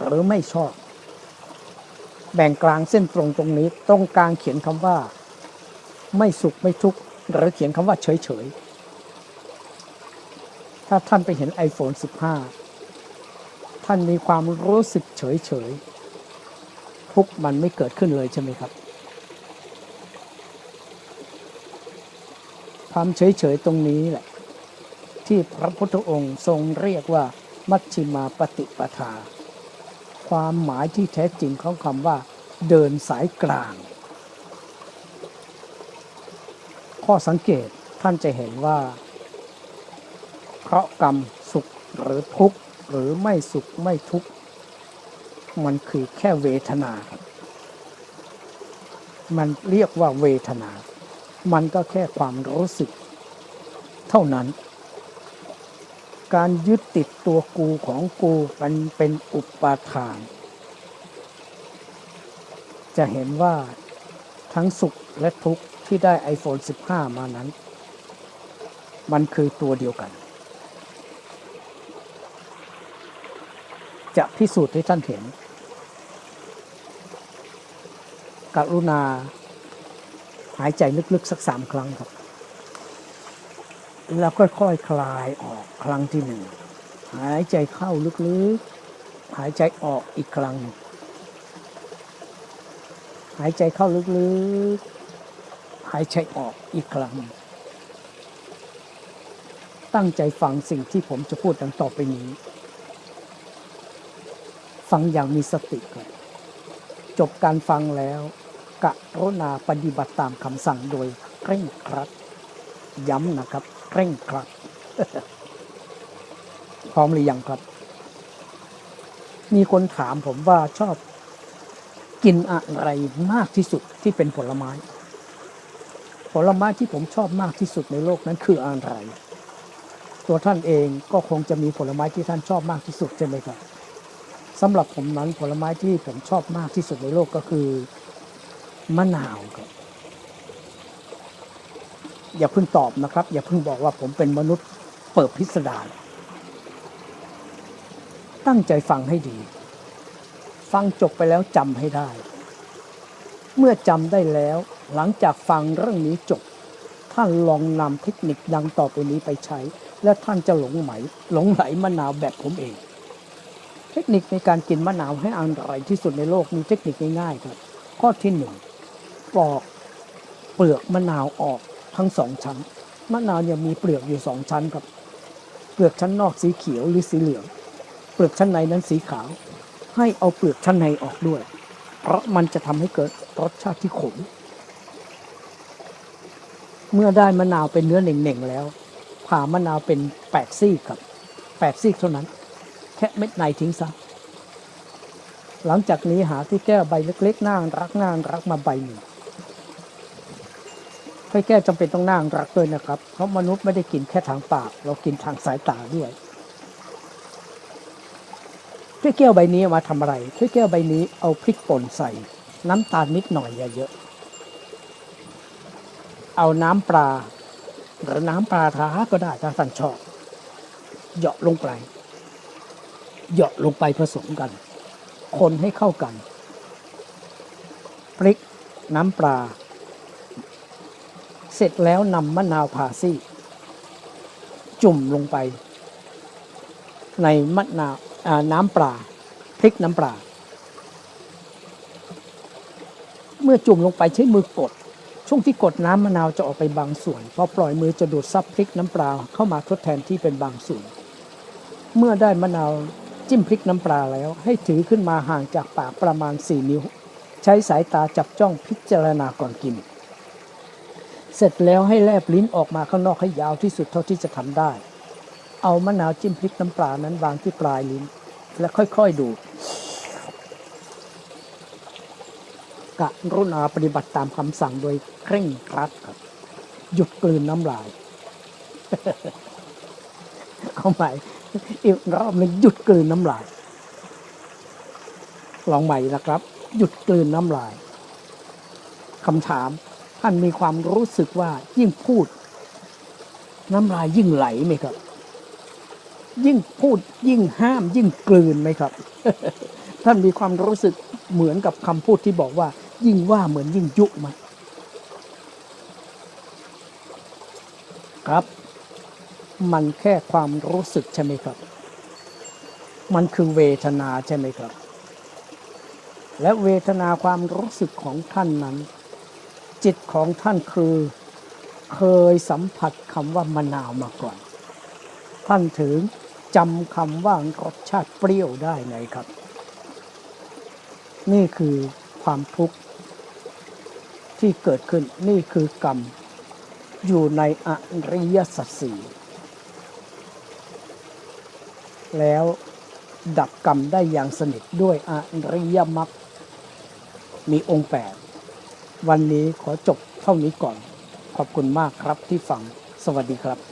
หรือไม่ชอบ แบ่งกลางเส้นตรงตรงนี้ ตรงกลางเขียนคำว่า ไม่สุขไม่ทุกข์หรือเขียนคำว่าเฉยเฉยถ้าท่านไปเห็น iPhone 15 ท่านมีความรู้สึกเฉยเฉยทุกข์มันไม่เกิดขึ้นเลยใช่ไหมครับ ความเฉยเฉยตรงนี้แหละ ที่พระพุทธองค์ทรงเรียกว่ามัชฌิมาปฏิปทา ความหมายที่แท้จริงของคำว่า เดินสายกลาง ข้อสังเกตท่านจะเห็นว่าเพราะกรรมสุขหรือทุกข์หรือไม่สุขไม่ทุกข์มันคือแค่เวทนา มันเรียกว่าเวทนา มันก็แค่ความรู้สึก เท่านั้น การยึดติดตัวกูของกูมันเป็นอุปาทาน จะเห็นว่าทั้งสุขและทุกข์ที่ได้ iPhone 15 มานั้น มันคือตัวเดียวกัน จะพิสูจน์ให้ท่านเห็น กรุณาหายใจลึกๆสักสามครั้งครับ แล้วค่อยๆคคลายออก ครั้งที่หนึ่งหายใจเข้าลึกๆ หายใจออกอีกครั้ง หายใจเข้าลึกๆ หายใจออกอีกครั้ง ตั้งใจฟังสิ่งที่ผมจะพูดดังต่อไปนี้ ฟังอย่างมีสติก่อนจบการฟังแล้วกรุณาปฏิบัติตามคำสั่งโดยเคร่งครัด ย้ำนะครับเคร่งครัด พร้อมหรือยังครับ มีคนถามผมว่าชอบกินอะไรมากที่สุดที่เป็นผลไม้ ผลไม้ที่ผมชอบมากที่สุดในโลกนั้นคืออะไร ตัวท่านเองก็คงจะมีผลไม้ที่ท่านชอบมากที่สุดใช่ไหมครับสำหรับผมนั้นผลไม้ที่ผมชอบมากที่สุดในโลกก็คือมะนาวครับ อย่าเพิ่งตอบนะครับ อย่าเพิ่งบอกว่าผมเป็นมนุษย์เปิดพิสดาร ตั้งใจฟังให้ดี ฟังจบไปแล้วจำให้ได้ เมื่อจำได้แล้วหลังจากฟังเรื่องนี้จบ ท่านลองนำเทคนิคดังต่อไปนี้ไปใช้ และท่านจะหลงไหมหลงไหลมะนาวแบบผมเอง เทคนิคในการกินมะนาวให้อร่อยที่สุดในโลกมีเทคนิคง่ายๆครับ ข้อที่หนึ่งปอกเปลือกมะนาวออกทั้งสองชั้นมะนาวเนี่ยมีเปลือกอยู่สองชั้นครับ เปลือกชั้นนอกสีเขียวหรือสีเหลือง เปลือกชั้นในนั้นสีขาว ให้เอาเปลือกชั้นในออกด้วย เพราะมันจะทำให้เกิดรสชาติที่ขม เมื่อได้มะนาวเป็นเนื้อเหน่งๆแล้ว ผ่ามะนาวเป็นแปดซี่ครับแปดซี่เท่านั้น แค่เม็ดในทิ้งซะหลังจากนี้หาที่แก้วใบเล็กๆน่ารักน่ารักมาใบหนึ่งถ้วยแก้วจำเป็นต้องน่ารักด้วยนะครับ เพราะมนุษย์ไม่ได้กินแค่ทางปาก เรากินทางสายตาด้วย ถ้วยแก้วใบนี้มาทำอะไรถ้วยแก้วใบนี้เอาพริกป่นใส่ น้ำตาลนิดหน่อยอย่าเยอะ เอาน้ำปลาหรือน้ำปลาท้าก็ได้ถ้าท่นชอบเหยาะลงไปเหยาะลงไปผสมกัน คนให้เข้ากันพริกน้ำปลา เสร็จแล้วนำมะนาวผ่าซี่ จุ่มลงไป ในมะนาว น้ำปลาพริกน้ำปลาเมื่อจุ่มลงไปใช้มือกด ช่วงที่กดน้ำมะนาวจะออกไปบางส่วน พอปล่อยมือจะดูดซับพริกน้ำปลาเข้ามาทดแทนที่เป็นบางส่วน เมื่อได้มะนาวจิ้มพริกน้ำปลาแล้ว ให้ถือขึ้นมาห่างจากปากประมาณ 4 นิ้ว ใช้สายตาจับจ้องพิจารณาก่อนกิน เสร็จแล้วให้แลบลิ้นออกมาข้างนอกให้ยาวที่สุดเท่าที่จะทำได้ เอามะนาวจิ้มพริกน้ำปลานั้นวางที่ปลายลิ้น และค่อยๆดูดกะรุณาปฏิบัติตามคำสั่งโดยเคร่งครัดครับ หยุดกลืนน้ำลาย เอาใหม่อีกรอบหนึงหยุดกลืนน้ำลาย ลองใหม่นะครับ หยุดกลืนน้ำลายคำถามท่านมีความรู้สึกว่ายิ่งพูด น้ำลายยิ่งไหลไหมครับ ยิ่งพูดยิ่งห้ามยิ่งกลืนไหมครับ ท่านมีความรู้สึกเหมือนกับคำพูดที่บอกว่า ยิ่งว่าเหมือนยิ่งยุไหมครับ มันแค่ความรู้สึกใช่ไหมครับ มันคือเวทนาใช่ไหมครับ และเวทนาความรู้สึกของท่านนั้น จิตของท่านคือเคยสัมผัสคำว่ามะนาวมาก่อน ท่านถึง จำคำว่ารสชาติเปรี้ยวได้ไงครับ นี่คือความทุกข์ที่เกิดขึ้นนี่คือกรรมอยู่ในอริยสัจสี่แล้วดับกรรมได้อย่างสนิทด้วยอริยมรรคมีองค์แปดวันนี้ขอจบเท่านี้ก่อน ขอบคุณมากครับที่ฟัง สวัสดีครับ